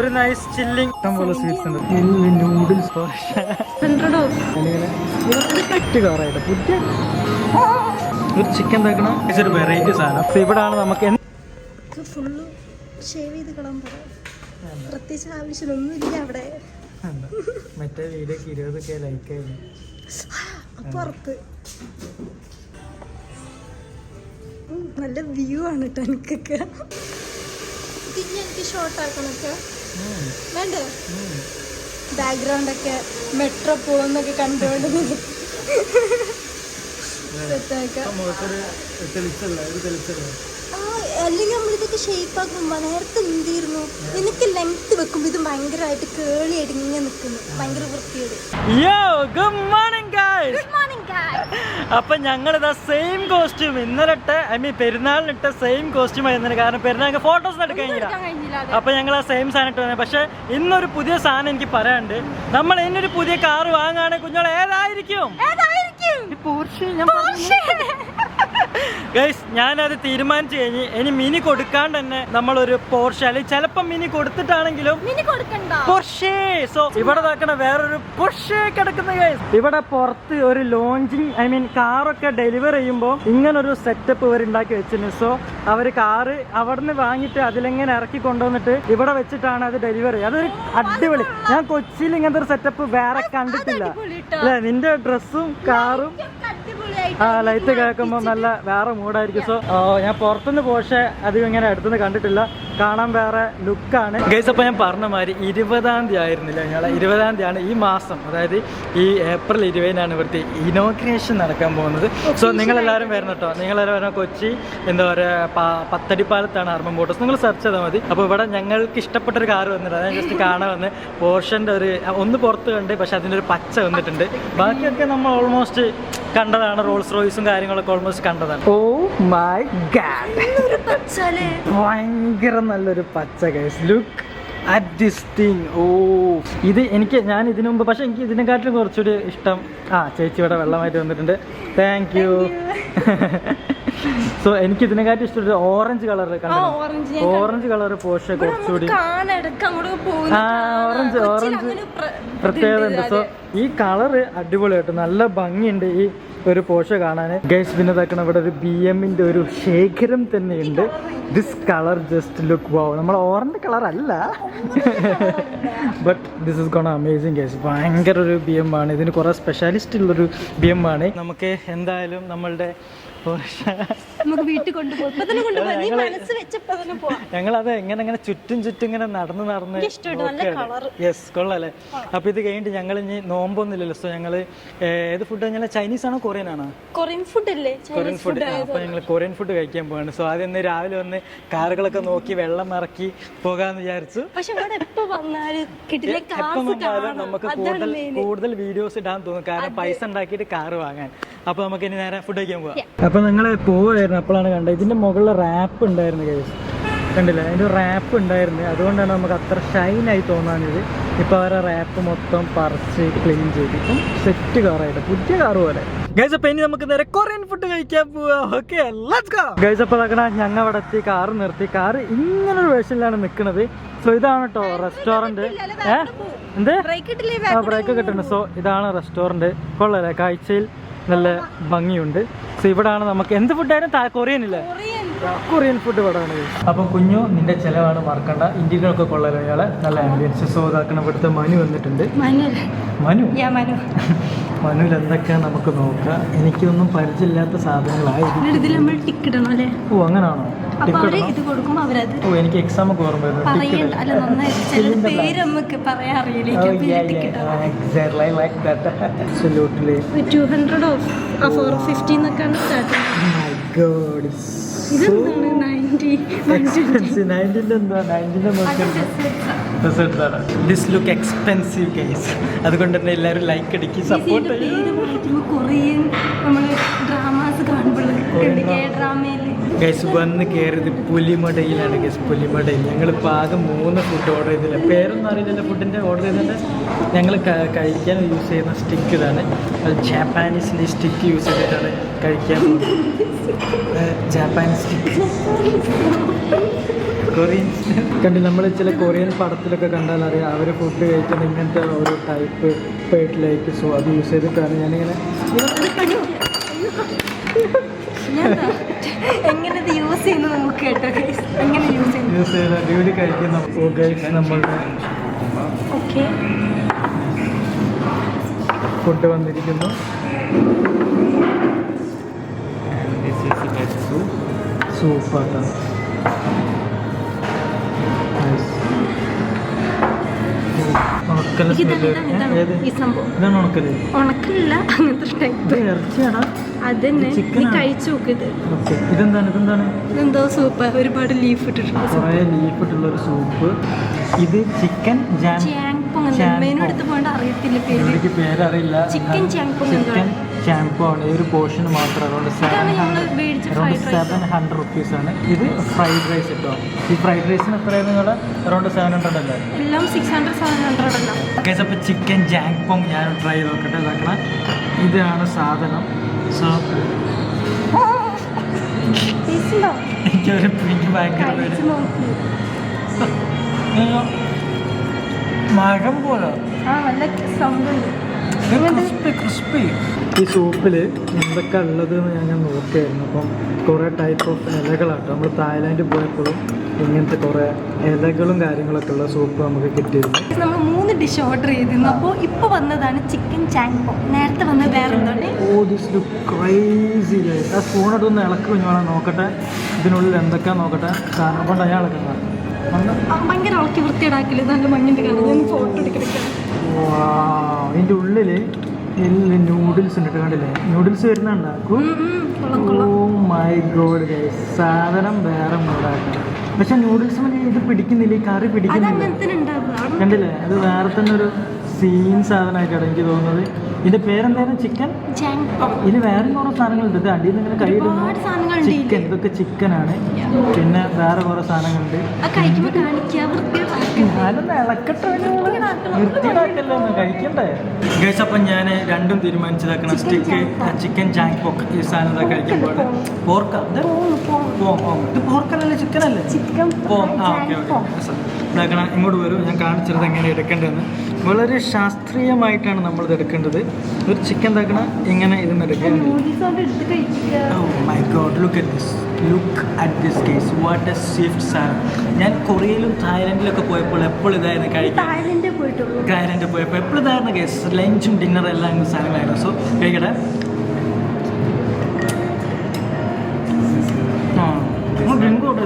ഒരു nice chilling ഇഷ്ടംപോലെ sweets ഉണ്ട്. നൂഡിൽസ് കവറായിട്ട് പുതിയ ഒരു ചിക്കൻ തേക്കണം ഒരു വെറൈറ്റി സാധനം. So ഇവിടാണ് നമുക്ക് എന്ത് ഫുള്ള് ഷേവ് ചെയ്ത് കളാൻ പറ പ്രത്യേകിച്ച് ആവശ്യമൊന്നുമില്ല അവിടെ. മറ്റേ വീഡിയോക്ക് ഇരുപതൊക്കെ ലൈക്ക് ആയിരുന്നു അപ്പുറത്ത് നല്ല വ്യൂ ആണ് കേട്ടോ എനിക്കൊക്കെ. എനിക്ക് ഷോർട്ട് ആക്കണൊക്കെ. വേണ്ടേ? ബാക്ക്ഗ്രൗണ്ട് ഒക്കെ മെട്രോ പോകുന്നൊക്കെ കണ്ടുകൊണ്ട് അല്ലെങ്കിൽ നമ്മളിതൊക്കെ ഷേപ്പ് ആക്കുമ്പോ നേരത്തെ എന്തിരുന്നു എനിക്ക് ലെങ്ത് വെക്കുമ്പോ ഇത് ഭയങ്കരമായിട്ട് കേളി അടിങ്ങനെ നിൽക്കുന്നു ഭയങ്കര വൃത്തിയോട് യോ ഗുഡ് മോർണിംഗ് മോർണിംഗ് അപ്പൊ ഞങ്ങൾ ഇതാ സെയിം കോസ്റ്റ്യൂം ഇന്നലെ ഇട്ട ഐ മീൻ പെരുന്നാളിനിട്ട സെയിം കോസ്റ്റ്യൂം ആയിരുന്നു. കാരണം പെരുന്നാൾ ഫോട്ടോസ് എടുക്കാൻ കഴിഞ്ഞില്ല. അപ്പൊ ഞങ്ങൾ ആ സെയിം സാധനം ഇട്ട് വന്നത് പക്ഷെ ഇന്നൊരു പുതിയ സാധനം എനിക്ക് പറയാണ്ട് നമ്മൾ ഇന്നൊരു പുതിയ കാർ വാങ്ങുകയാണെങ്കിൽ കുഞ്ഞോൾ ഏതായിരിക്കും? ഞാൻ ഗൈസ് ഞാനത് തീരുമാനിച്ചു കഴിഞ്ഞ് ഇനി മിനി കൊടുക്കാണ്ട് തന്നെ നമ്മളൊരു പോർഷ അല്ലെങ്കിൽ ചിലപ്പോ മിനി കൊടുത്തിട്ടാണെങ്കിലും പൊർഷേ സോ ഇവിടെ നോക്കണ വേറൊരു പോർഷേ കിടക്കുന്ന ഗൈസ് ഇവിടെ പുറത്ത് ഒരു ലോഞ്ചിങ് ഐ മീൻ കാറൊക്കെ ഡെലിവർ ചെയ്യുമ്പോൾ ഇങ്ങനൊരു സെറ്റപ്പ് ഇവർ ഉണ്ടാക്കി വെച്ചിരുന്നു. സോ അവർ കാറ് അവിടുന്ന് വാങ്ങിട്ട് അതിലെങ്ങനെ ഇറക്കി കൊണ്ടുവന്നിട്ട് ഇവിടെ വെച്ചിട്ടാണ് അത് ഡെലിവറി അതൊരു അടിപൊളി. ഞാൻ കൊച്ചിയിൽ ഇങ്ങനത്തെ ഒരു സെറ്റപ്പ് വേറെ കണ്ടിട്ടില്ല. അല്ലെ? നിന്റെ ഡ്രസ്സും കാറും ആ ലൈറ്റ് കേൾക്കുമ്പോൾ നല്ല വേറെ മൂഡായിരിക്കും സോ ഞാൻ പുറത്തുനിന്ന് പോഷെ അധികം ഇങ്ങനെ അടുത്തുനിന്ന് കണ്ടിട്ടില്ല. കാണാൻ വേറെ ലുക്കാണ്. ഗൈസ് അപ്പോൾ ഞാൻ പറഞ്ഞ മാതിരി ഇരുപതാം തീയതി ആയിരുന്നില്ല. ഞങ്ങൾ ഇരുപതാം തീയതിയാണ് ഈ മാസം അതായത് ഈ ഏപ്രിൽ ഇരുപതിനാണ് ഇവിടുത്തെ ഇനോഗ്രേഷൻ നടക്കാൻ പോകുന്നത്. സോ നിങ്ങളെല്ലാവരും വരണം കേട്ടോ. നിങ്ങളെല്ലാവരും വരണം. കൊച്ചി എന്താ പറയുക പത്തടിപ്പാലത്താണ് അർമ്മം ബോട്ടോസ് നിങ്ങൾ സെർച്ച് ചെയ്താൽ മതി. അപ്പോൾ ഇവിടെ ഞങ്ങൾക്ക് ഇഷ്ടപ്പെട്ട ഒരു കാർ വന്നിട്ടുണ്ട്. അതായത് ജസ്റ്റ് കാണാൻ വന്ന് പോർഷന്റെ ഒരു ഒന്ന് പുറത്ത് കണ്ട് പക്ഷെ അതിന്റെ ഒരു പച്ച വന്നിട്ടുണ്ട്. ബാക്കിയൊക്കെ നമ്മൾ ഓൾമോസ്റ്റ് കണ്ടതാണ്. റോൾസ് റോയ്സും കാര്യങ്ങളൊക്കെ ഓൾമോസ്റ്റ് കണ്ടതാണ്. ഓ മൈ ഗാഡ് ഭയങ്കര നല്ലൊരു പച്ച guys look at this thing oh ഇത് എനിക്ക് ഞാൻ ഇതിനു മുമ്പ് പക്ഷെ എനിക്ക് ഇതിനെക്കാട്ടിലും കുറച്ചുകൂടി ഇഷ്ടം. ആ ചേച്ചി ഇവിടെ വെള്ളമായിട്ട് വന്നിട്ടുണ്ട്. താങ്ക് യു സോ എനിക്ക് ഇതിനെക്കാട്ടും ഇഷ്ടം orange colour orange colour posh കുറച്ചുകൂടി ഓറഞ്ച് ഓറഞ്ച് പ്രത്യേകത ഉണ്ട് സോ ഈ കളറ് അടിപൊളിയായിട്ട് നല്ല ഭംഗിയുണ്ട് ഈ ഒരു പോഷ കാണാൻ. ഗൈസ് പിന്നെ തക്കണം ഇവിടെ ഒരു ബി എമ്മിന്റെ ഒരു ശേഖരം തന്നെയുണ്ട്. This colour just look wow നമ്മൾ ഓറഞ്ച് കളർ അല്ല. But this is gone amazing guys ഭയങ്കര ഒരു ബി എം ആണ്. ഇതിന് കുറേ സ്പെഷ്യാലിസ്റ്റ് ഉള്ളൊരു ബി എം ആണ്. നമുക്ക് എന്തായാലും നമ്മളുടെ Porsche നമുക്ക് വീട്ടിൽ കൊണ്ടുപോകും ഇപ്പൊ തന്നെ കൊണ്ടുപോകാം നീ മനസ്സ് വെച്ചപ്പോ തന്നെ പോവാം. ഞങ്ങളത് എങ്ങനെ എങ്ങനെ ചുറ്റും ചുറ്റും ഇങ്ങനെ നടന്ന് നടന്ന്. യെസ് കൊള്ളാല്ലേ? അപ്പൊ ഇത് കഴിഞ്ഞിട്ട് ഞങ്ങൾ ഇനി നോമ്പൊന്നുമില്ലല്ലോ. സോ ഞങ്ങൾ ഏത് ഫുഡ് കഴിഞ്ഞാൽ ചൈനീസ് ആണോ കൊറിയൻ ആണോ? കൊറിയൻ ഫുഡ് അല്ലേ? കൊറിയൻ ഫുഡ് അപ്പൊ ഞങ്ങൾ കൊറിയൻ ഫുഡ് കഴിക്കാൻ പോവാണ്. സോ ആദ്യം ഒന്ന് രാവിലെ വന്ന് കാറുകളൊക്കെ നോക്കി വെള്ളം ഇറക്കി പോകാന്ന് വിചാരിച്ചു. പക്ഷെ എപ്പോ വന്നാലും നമുക്ക് കൂടുതൽ കൂടുതൽ വീഡിയോസ് ഇടാൻ തോന്നും. കാരണം പൈസ ഉണ്ടാക്കിയിട്ട് കാറ് വാങ്ങാൻ. അപ്പൊ നമുക്ക് ഇനി നേരെ ഫുഡ് കഴിക്കാൻ പോവാം. അപ്പൊ നിങ്ങൾ പോവായിരുന്നു അപ്പോഴാണ് കണ്ടത്. ഇതിന്റെ മുകളിൽ റാപ്പ് ഉണ്ടായിരുന്നു കേസ് കണ്ടില്ല? അതിന്റെ റാപ്പ് ഉണ്ടായിരുന്നു. അതുകൊണ്ടാണ് നമുക്ക് അത്ര ഷൈനായി ആയി തോന്നാനിത് ഇപ്പോൾ അവരെ റാപ്പ് മൊത്തം പറിച്ച് ക്ലീൻ ചെയ്ത്. ഇപ്പം സെറ്റ് കാറായിട്ട് പുതിയ കാറ് പോലെ. ഗൈസ് അപ്പൊ ഇനി നമുക്ക് നേരെ കൊറിയൻ ഫുഡ് കഴിക്കാൻ പോവാ. ഓക്കെ ഗൈസ് അപ്പൊ നോക്കണ ഞങ്ങൾ അവിടെ എത്തി കാറ് നിർത്തി. കാറ് ഇങ്ങനെ ഒരു വേഷനിലാണ് നിൽക്കുന്നത് സോ ഇതാണ് കേട്ടോ റെസ്റ്റോറന്റ് ഏഹ് എന്ത്? ബ്രേക്ക് കിട്ടുന്നുണ്ട് സോ ഇതാണ് റെസ്റ്റോറന്റ് കൊള്ളല്ലേ കാഴ്ചയിൽ നല്ല ഭംഗിയുണ്ട്. സോ ഇവിടാണ് നമുക്ക് എന്ത് ഫുഡായാലും കൊറിയൻ ഇല്ലേ? കൊറിയൻ ഫുഡ് ഇവിടെയാണ് അപ്പൊ കുഞ്ഞു നിന്റെ ചെലവാണ് മറക്കണ്ട. ഇന്ത്യകളൊക്കെ കൊള്ളല്ലോ ഇയാളെ. നല്ല ആംബിയൻസ് സോ ഇതാക്കണം ഇവിടുത്തെ മനു വന്നിട്ടുണ്ട്. മനു. മനു. മനുവിൽ എന്തൊക്കെയാ നമുക്ക് നോക്കാം എനിക്കൊന്നും പരിചയമില്ലാത്ത സാധനങ്ങളായിരിക്കും. ഓ അങ്ങനാണോ? ഓ എനിക്ക് എക്സാം ഒക്കെ ഓർമ്മ വരുന്നു. നയന്റീന്റെ റിസൾട്ടാണ് ദിസ് ലുക്ക് എക്സ്പെൻസീവ് കേസ് അതുകൊണ്ട് തന്നെ എല്ലാവരും ലൈക്ക് അടിക്കി സപ്പോർട്ട് ഗൈസ് വന്ന് കയറിയത് പുലിമടയിലാണ് ഗൈസ് പുലിമടയിൽ. ഞങ്ങളിപ്പോൾ ആകെ മൂന്ന് ഫുഡ് ഓർഡർ ചെയ്തില്ല. പേരൊന്നും അറിയില്ല ഫുഡിന്റെ ഓർഡർ ചെയ്തിട്ട്. ഞങ്ങൾ കഴിക്കാൻ യൂസ് ചെയ്യുന്ന സ്റ്റിക്ക് ഇതാണ്. അത് ജാപ്പാനീസിന്റെ സ്റ്റിക്ക് യൂസ് ചെയ്തിട്ടാണ് കഴിക്കാൻ ജാപ്പാനീസ് സ്റ്റിക്ക് കൊറിയൻ കണ്ടില്ല നമ്മൾ ചില കൊറിയൻ പടത്തിലൊക്കെ കണ്ടാൽ അറിയാം അവർ ഫുഡ് കഴിക്കുന്ന ഇങ്ങനത്തെ ഒരു ടൈപ്പ് പേട്ടിലേക്ക് സോ അത് യൂസ് ചെയ്തിട്ടാണ് ഞാനിങ്ങനെ എങ്ങനെ ഇത് യൂസ് ചെയ്യുന്നത് നമുക്ക് കേട്ടോ. എങ്ങനെ യൂസ് ചെയ്യുന്നു? യൂസ് ചെയ്ത ഡ്യൂട്ടി കഴിക്കുന്ന നമ്മളുടെ ഓക്കെ ഫുഡ് വന്നിരിക്കുന്നു. സൂപ്പാട്ടോ ഇതാണ് അങ്ങനത്തെ അതന്നെ. നീ? കഴിച്ചു ഇതെന്താണ് ഇതെന്താണ്? ഇതെന്തോ സൂപ്പ്. ഒരുപാട് ലീഫ് ഇട്ടിട്ടുണ്ട് ലീഫ് ഇട്ടുള്ള ഒരു സൂപ്പ്. ഇത് ചിക്കൻ ജാം ചാങ്പോങ് ചാങ്പോങ്. മെനു എടുത്ത് പോകേണ്ട അറിയത്തില്ല പേര് എനിക്ക് പേരറിയില്ല. ചിക്കൻ ആണ്. ഈ ഒരു പോർഷൻ മാത്രം. Around seven hundred around seven hundred rupees ആണ്. ഇത് ഫ്രൈഡ് റൈസ് കേട്ടോ ഈ ഫ്രൈഡ് റൈസിന് എത്രയാണ് നിങ്ങൾ അറൗണ്ട് സെവൻ ഹൺഡ്രഡ് അല്ലേ? എല്ലാം സിക്സ് ഹൺഡ്രഡ് സെവൻ ഹൺഡ്രഡ് അല്ല. ഗൈസ് അപ്പോൾ ചിക്കൻ ജാങ്പോങ് ഞാൻ ട്രൈ ചെയ്ത് നോക്കട്ടെ ഇതാക്കണം. ഇതാണ് സാധനം. സോ എനിക്കൊരു എനിക്ക് ഭയങ്കര പേര് മഴം പോലെ? ഈ സൂപ്പിൽ എന്തൊക്കെ ഉള്ളത് എന്ന് ഞാൻ ഞാൻ നോക്കിയായിരുന്നു. അപ്പം കുറേ ടൈപ്പ് ഓഫ് ഇലകളാട്ടോ. നമ്മൾ തായ്ലാൻഡിൽ പോയപ്പോഴും ഇങ്ങനത്തെ കുറേ ഇലകളും കാര്യങ്ങളൊക്കെ ഉള്ള സൂപ്പ് നമുക്ക് കിട്ടിയിരുന്നു. നമ്മൾ മൂന്ന് ഡിഷ് ഓർഡർ ചെയ്തിരുന്നു. അപ്പോൾ ഇപ്പോൾ വന്നതാണ് ചിക്കൻ ചാങ്പോ നേരത്തെ വന്നത് വേറെ ഓ ദിസ് ലുക്ക് ക്രൈസി ആ സ്പൂണിട്ട് ഒന്ന് ഇളക്കി കുഞ്ഞോളാം നോക്കട്ടെ. ഇതിനുള്ളിൽ എന്തൊക്കെയാ നോക്കട്ടെ. കാരണം കൊണ്ട് ആ, ഭയങ്കര ഇളക്കി വൃത്തിയിടാക്കില്ല നല്ല മഞ്ഞിന്റെ കാര്യം ഞാൻ ഫോട്ടോ എടുക്കണം. ഇതിന്റെ ഉള്ളിൽ നൂഡിൽസ് ഉണ്ട് കണ്ടില്ലേ? നൂഡിൽസ് വരുന്നുണ്ടാക്കും ഓ മൈ ഗോഡ് സാധനം വേറെ മൂടാക്കാം പക്ഷെ നൂഡിൽസ് ഇത് പിടിക്കുന്നില്ല ഈ കറി പിടിക്കുന്നില്ല. കണ്ടില്ലേ? അത് വേറെ തന്നെ ഒരു സീൻ സാധനമായിട്ടാണ് എനിക്ക് തോന്നുന്നത്. ഇതിന്റെ പേരെന്തായിരുന്നു? ചിക്കൻ? ഇതിൽ വേറെ കുറെ സാധനങ്ങളുണ്ട്. ഇത് അടിയിൽ നിന്ന് ഇങ്ങനെ കൈ ഒരുപാട് സാധനങ്ങളുണ്ട് ചിക്കൻ. ഇതൊക്കെ ചിക്കനാണ്. പിന്നെ വേറെ കുറെ സാധനങ്ങളുണ്ട്. കഴിക്കണ്ടേ? ഗൈസ് അപ്പം ഞാൻ രണ്ടും തീരുമാനിച്ചതാക്കണം. സ്റ്റിക്ക് ചിക്കൻ ജാങ് പോക്ക്. ഈ സാധനം ഇതാ കഴിക്കുമ്പോൾ പോർക്ക. ഇത് പോം പോർക്കല്ലല്ലേ പോം ആ ഓക്കെ ഓക്കെ. ഇതാക്കണം. ഇങ്ങോട്ട് വരും. ഞാൻ കാണിച്ചത് എങ്ങനെ എടുക്കേണ്ടതെന്ന്. വളരെ ശാസ്ത്രീയമായിട്ടാണ് നമ്മളിത് എടുക്കേണ്ടത്. ഒരു ചിക്കൻ തക്കണ ഇങ്ങനെ ഇത് my god look at this Oh my god, look at this. Look at this case. What a swift സാധനം ഞാൻ കൊറിയയിലും തായ്ലൻഡിലൊക്കെ പോയപ്പോൾ എപ്പോഴും ഇതായിരുന്നു കഴിക്കാൻ? തായ്ലൻഡ് പോയപ്പോൾ എപ്പോഴും ഇതായിരുന്നു കേസ് ലഞ്ചും ഡിന്നറും എല്ലാം സാധനങ്ങളായിരുന്നു. സോ കഴിക്കട്ടെ. Drink order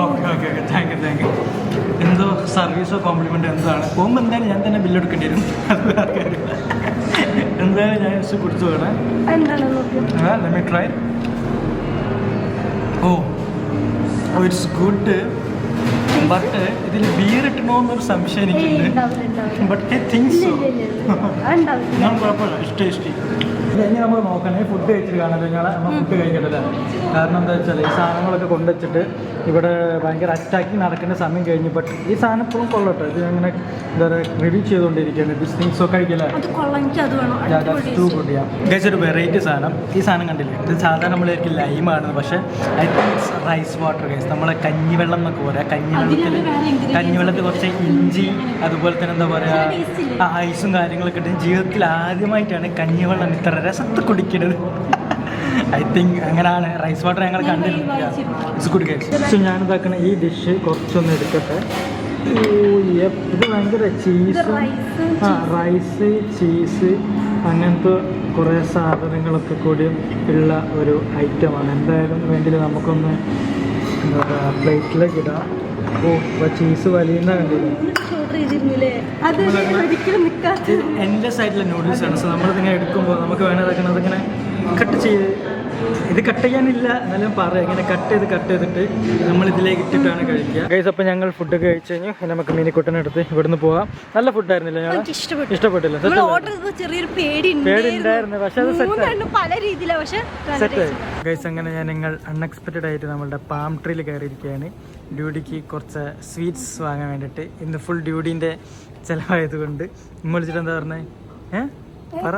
okay okay thank you thank you എന്തോ സർവീസോ കോംപ്ലിമെന്റ് എന്താണ്? പോകുമ്പോൾ എന്തായാലും ഞാൻ തന്നെ ബില്ലെടുക്കേണ്ടി വരും. എന്തായാലും ഞാൻ ജസ്റ്റ് കുടിച്ചു പോകണേ. എന്താണ് oh oh it's good but ഇതിൽ ബിയർ ഇട്ടണോന്നൊരു സംശയം എനിക്കുണ്ട്. ബട്ട് ഐ തിങ്ക് സോ കുഴപ്പമില്ല. ഇഷ്ടം ഇഷ്ടം. ഇനി നമ്മൾ നോക്കണേ? ഫുഡ് കഴിച്ചിട്ട് കാണാൻ നിങ്ങളെ നമ്മൾ ഫുഡ് കഴിക്കേണ്ടത്. കാരണം എന്താ വെച്ചാൽ ഈ സാധനങ്ങളൊക്കെ കൊണ്ടുവച്ചിട്ട് ഇവിടെ ഭയങ്കര അറ്റാക്കിങ് നടക്കേണ്ട സമയം കഴിഞ്ഞു ബട്ട് ഈ സാധനം ഇപ്പോഴും കൊള്ളട്ടെ. ഇത് അങ്ങനെ എന്താ പറയുക റിവ്യൂ ചെയ്തുകൊണ്ടിരിക്കുകയാണ്. ദിസ് തിങ്സ് ഒക്കെ കഴിക്കില്ലേ. ഗൈസ് ഒരു വെറൈറ്റി സാധനം. ഈ സാധനം കണ്ടില്ലേ? ഇത് സാധാരണ നമ്മൾ നമ്മളായിരിക്കും ലൈമാണ് പക്ഷെ I think it's rice water guys നമ്മളെ കഞ്ഞിവെള്ളം എന്നൊക്കെ പറയാം. കഞ്ഞിവെള്ളത്തിൽ. കഞ്ഞിവെള്ളത്തിൽ കുറച്ച് ഇഞ്ചി അതുപോലെ തന്നെ എന്താ? പറയുക ഐസും കാര്യങ്ങളൊക്കെ ഇട്ട് ജീവിതത്തിൽ ആദ്യമായിട്ടാണ് കഞ്ഞിവെള്ളം ഇത്ര രസത്ത് കുടിക്കരുത് ഐ തിങ്ക് അങ്ങനെയാണ് റൈസ് വാട്ടർ ഞങ്ങൾ ഞാൻ ഇതാക്കണ ഈ ഡിഷ് കുറച്ചൊന്ന് എടുക്കട്ടെ. ഇത് ഭയങ്കര ചീസ് ആ റൈസ് ചീസ് അങ്ങനത്തെ കുറേ സാധനങ്ങളൊക്കെ കൂടി ഉള്ള ഒരു ഐറ്റമാണ് എന്തായാലും വേണ്ടി നമുക്കൊന്ന് എന്താ പറയുക പ്ലേറ്റിലേക്ക് ഇടാം. ഓ ചീസ് വലിയുന്ന കണ്ടില്ല? ചെയ്തിരുന്നില്ലേ അത് ഒരിക്കലും നിൽക്കാത്ത എന്റെ സൈഡിലെ നൂഡിൽസ് ആണ്. സോ നമ്മളിതിങ്ങനെ എടുക്കുമ്പോൾ നമുക്ക് വേണത് അതിങ്ങനെ കട്ട് ചെയ്ത് ഇത് കട്ട് ചെയ്യാനില്ല. എന്നാലും പറയാം. ഇങ്ങനെ കട്ട് ചെയ്ത് കട്ട് ചെയ്തിട്ട് നമ്മൾ ഇതിലേക്ക് ഇട്ടിട്ടാണ് കഴിക്കുക. ഗൈസ് അപ്പോൾ ഞങ്ങൾ ഫുഡ് കഴിച്ച് കഴിഞ്ഞു. നമുക്ക് മീനിക്കുട്ടനെടുത്ത് ഇവിടുന്ന് പോവാം. നല്ല ഫുഡായിരുന്നില്ല ഞങ്ങൾ ഇഷ്ടപ്പെട്ടില്ല. ചെറിയൊരു പേടി പക്ഷെ അത് ഗൈസ് അങ്ങനെ ഞാൻ നിങ്ങൾ അൺഎക്സ്പെക്റ്റഡ് ആയിട്ട് നമ്മളുടെ പാം ട്രീയിൽ കയറിയിരിക്കുകയാണ്. ഡ്യൂട്ടിക്ക് കുറച്ച് സ്വീറ്റ്സ് വാങ്ങാൻ വേണ്ടിയിട്ട്. ഇന്ന് ഫുൾ ഡ്യൂട്ടിന്റെ ചിലവായതുകൊണ്ട്. ഉമ്മ വിളിച്ചിട്ട് എന്താ പറഞ്ഞേ? ഏ? പറ.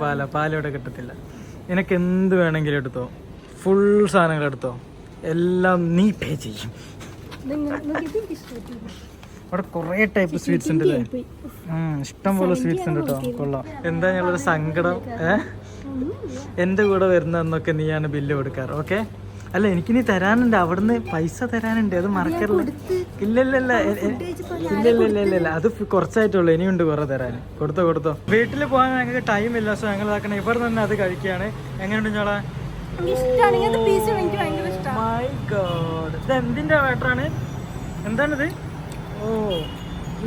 പാൽ പാല. കിട്ടത്തില്ല. നിനക്ക് എന്ത് വേണമെങ്കിലും എടുത്തോ. ഫുൾ സാധനങ്ങൾ എടുത്തോ. എല്ലാം നീ പേ ചെയ്യും. അവിടെ കുറേ ടൈപ്പ് സ്വീറ്റ്സ് ഉണ്ട് അല്ലേ ഇഷ്ടം പോലെ സ്വീറ്റ്സ് ഉണ്ട് കേട്ടോ. കൊള്ളാം. എന്താ ഞങ്ങളൊരു സങ്കടം? ഏഹ് എന്റെ കൂടെ വരുന്നതെന്നൊക്കെ നീയാണ് ബില്ല് കൊടുക്കാറ് ഓക്കെ അല്ല എനിക്കിനി തരാനുണ്ട്. അവിടുന്ന് പൈസ തരാനുണ്ട്. അത് മറക്കരുത്. ഇല്ല ഇല്ല ഇല്ല എ- എ- ഇല്ല ഇല്ല ഇല്ല ഇല്ല ഇല്ല അത് കുറച്ചായിട്ടുള്ളു. ഇനിയുണ്ട് കുറെ തരാൻ. കൊടുത്തോ കൊടുത്തോ. വീട്ടിൽ പോകാൻ ഞങ്ങൾക്ക് ടൈം ഇല്ല. സോ ഞങ്ങൾ ഇതാക്കണം. ഇവർ തന്നെ അത് കഴിക്കുകയാണ്. എങ്ങനെയുണ്ട് ഞങ്ങളെ മൈ ഗോഡ് ഇത് എന്തിന്റെ വാട്ടറാണ് എന്താണിത്? ഓ.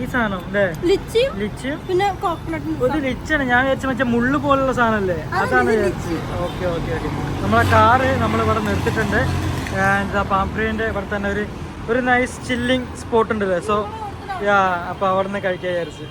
ഈ സാധനം അല്ലേ? ലിച്ചി? ലിച്ച്? പിന്നെ കോക്കനട്ട് ഒരു ലിച്ചാണ്. ഞാൻ വിചാരിച്ച മറ്റേ മുള്ളു പോലുള്ള സാധനല്ലേ അതാണ് വിചാരിച്ച് ഓക്കെ ഓക്കെ ഓക്കെ. നമ്മളെ കാറ് നമ്മൾ ഇവിടെ നിർത്തിയിട്ടുണ്ട് എന്താ പാമ്പ്രീന്റെ ഇവിടെ തന്നെ ഒരു ഒരു നൈസ് ചില്ലിങ് സ്പോട്ട് ഉണ്ടല്ലേ? സോ യാ അപ്പൊ അവിടെ നിന്ന് കഴിക്കാൻ വിചാരിച്ച്.